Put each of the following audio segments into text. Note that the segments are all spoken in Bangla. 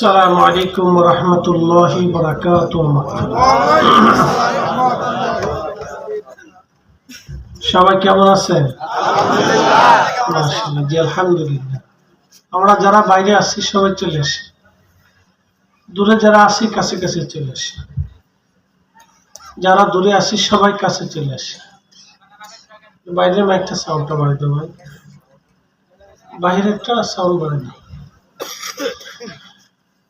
السلام عليكم ورحمة الله وبركاته সবাই কেমন আছেন মাশাআল্লাহ, জি আলহামদুলিল্লাহ আমরা যারা বাইরে আছি সবাই চলে আসি দূরে যারা আছি কাছে কাছে চলে আসি যারা দূরে আছি সবাই কাছে চলে আসি বাইরের একটা সাউন্ডটা বাড়ি দেবো বাহিরেরটা সাউন্ড বাড়ি দেবো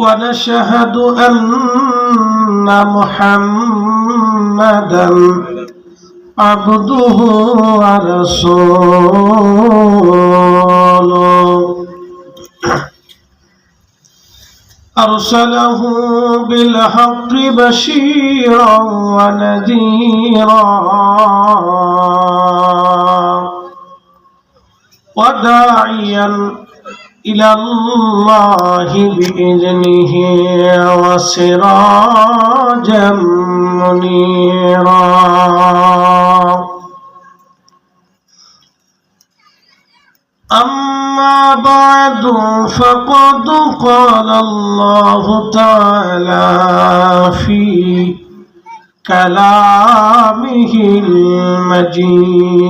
ونشهد أن محمدا عبده ورسوله. أرسله بالحق بشيرا ونذيرا. وداعيا إلى الله بإذنه وسراجا منيرا أما بعد فقد قال الله تعالى في كلامه المجيد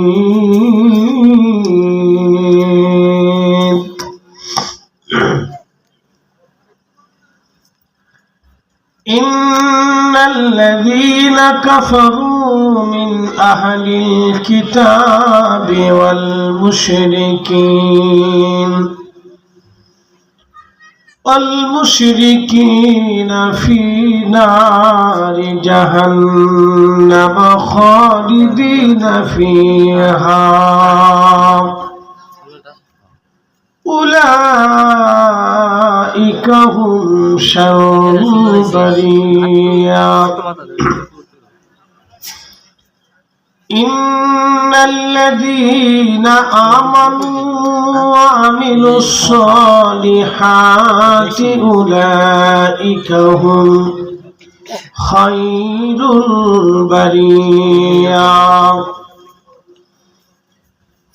إن الذين كفروا من أهل الكتاب والمشركين والمشركين في نار جهنم خالدين فيها أولئك هم شر البرية إن الذين آمنوا وعملوا الصالحات أولئك هم خير البرية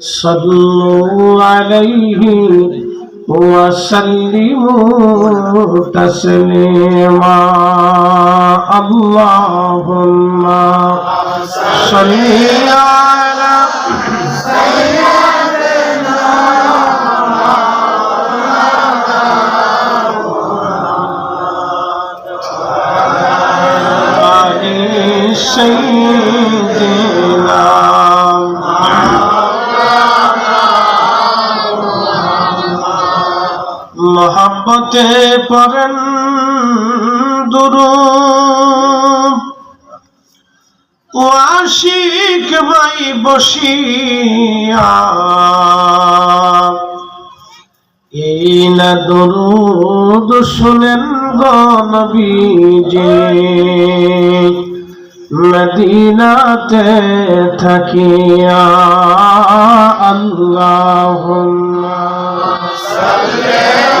صلوا عليه وسلموا تسليما اللهم صل على آل سيدنا মহাব্বতে পরেন দুরু ও আশিক ভাই বসিয়া, এই না দরুদ শুনেন গনবীজে মদিনাতে থাকিয়া আল্লাহুম্মা। আহা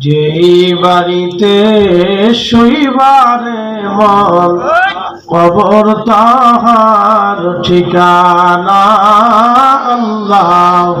যেই বাড়িতে শুইবারে মন কবর তাহার ঠিকানা আল্লাহ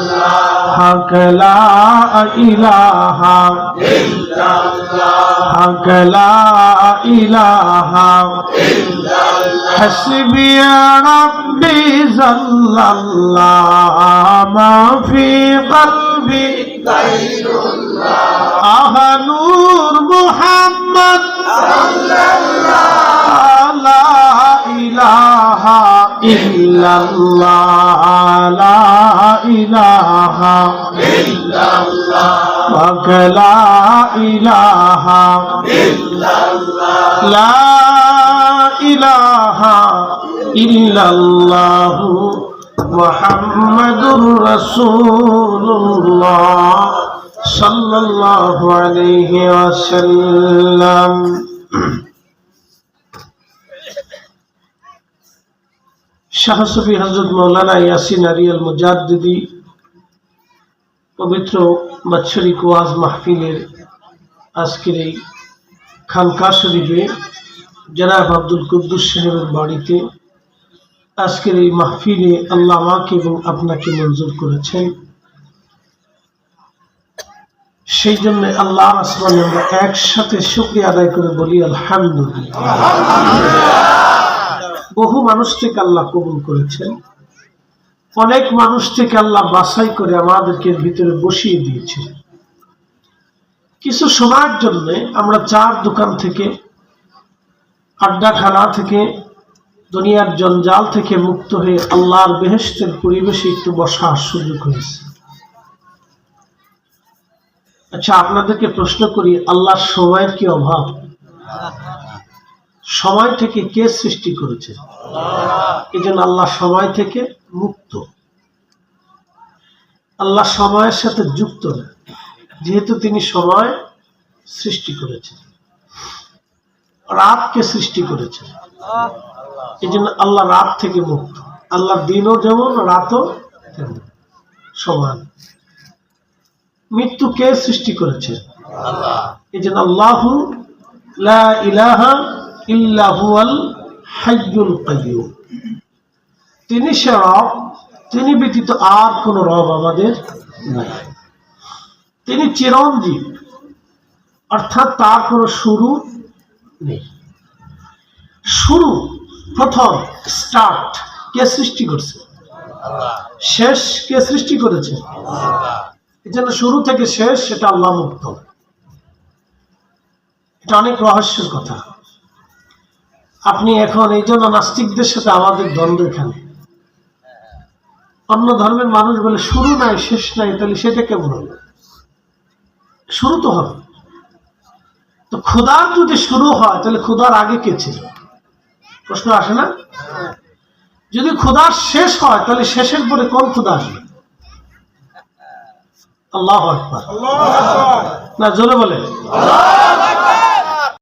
حق لا إله إلا الله حق لا إله إلا الله حسبي ربي زل الله ما في قلبي غير الله آه نور محمد صلى الله لا إله ইল্লাল্লাহ লা ইলাহা ইল্লাল্লাহ ইলাহা ইল্লাল্লাহ মুহাম্মাদুর রাসূলুল্লাহ সাল্লাল্লাহু আলাইহি ওয়াসাল্লাম শাহসফি হজরত মৌলানা ইয়াসিন আরিয়াল মুজাদ্দিদি পবিত্র বাৎসরিক ওয়াজ মাহফিলের আজকের এই খানকা শরীফে জনাব আব্দুল কুদ্দুস সাহেবের বাড়িতে আজকের এই মাহফিলে আল্লাহ আমাকে এবং আপনাকে মঞ্জুর করেছেন। সেই জন্য আল্লাহ আসমানে আমরা একসাথে শুক্রিয়া আদায় করে বলি, আলহামদুলিল্লাহ। বহু মানুষ থেকে আল্লাহ কবুল করেছেন। অনেক মানুষ থেকে আল্লাহ বাছাই করে আমাদেরকে ভিতরে বসিয়ে দিয়েছেন। কিছু সময়ের জন্য আমরা চার দোকান থেকে, আড্ডাখানা থেকে, দুনিয়ার জঞ্জাল থেকে মুক্ত হয়ে আল্লাহর বেহেস্তের পরিবেশে একটু বসার সুযোগ হয়েছে। আচ্ছা আপনাদেরকে প্রশ্ন করি, আল্লাহর সময়ের কি অভাব? সময় থেকে কে সৃষ্টি করেছে? এই জন্য আল্লাহ সময় থেকে মুক্ত। আল্লাহ সময়ের সাথে যুক্ত না, যেহেতু তিনি সময় সৃষ্টি করেছেন। রাতকে সৃষ্টি করেছেন। এই জন্য আল্লাহ রাত থেকে মুক্ত। আল্লাহ দিনও যেমন, রাতও তেমন, সমান। মৃত্যু কে সৃষ্টি করেছে? এই জন্য আল্লাহ ইলাহা তিনি সে রব তিনি ব্যতীত আর কোন রব আমাদের নাই। তিনি চিরঞ্জীব, অর্থাৎ তার কোনো শুরু নেই। শুরু, প্রথম স্টার্ট কে সৃষ্টি করছে? শেষ, কে সৃষ্টি করেছে? এই জন্য শুরু থেকে শেষ, সেটা আল্লাহ মুক্ত। এটা অনেক রহস্যের কথা। আপনি এখন এই জন্য নাস্তিকদের সাথে আমাদের দ্বন্দ্ব এখানে। অন্য ধর্মের মানুষ বলে শুরু নাই শেষ নাই তাহলে সেটা কেমন হবে? শুরু তো হবে। তো ক্ষুধার যদি শুরু হয় তাহলে ক্ষুধার আগে কে ছিল? প্রশ্ন আসে না? যদি ক্ষুধার শেষ হয় তাহলে শেষের পরে কোন ক্ষুধা আসবে? আল্লাহ না জোরে বলে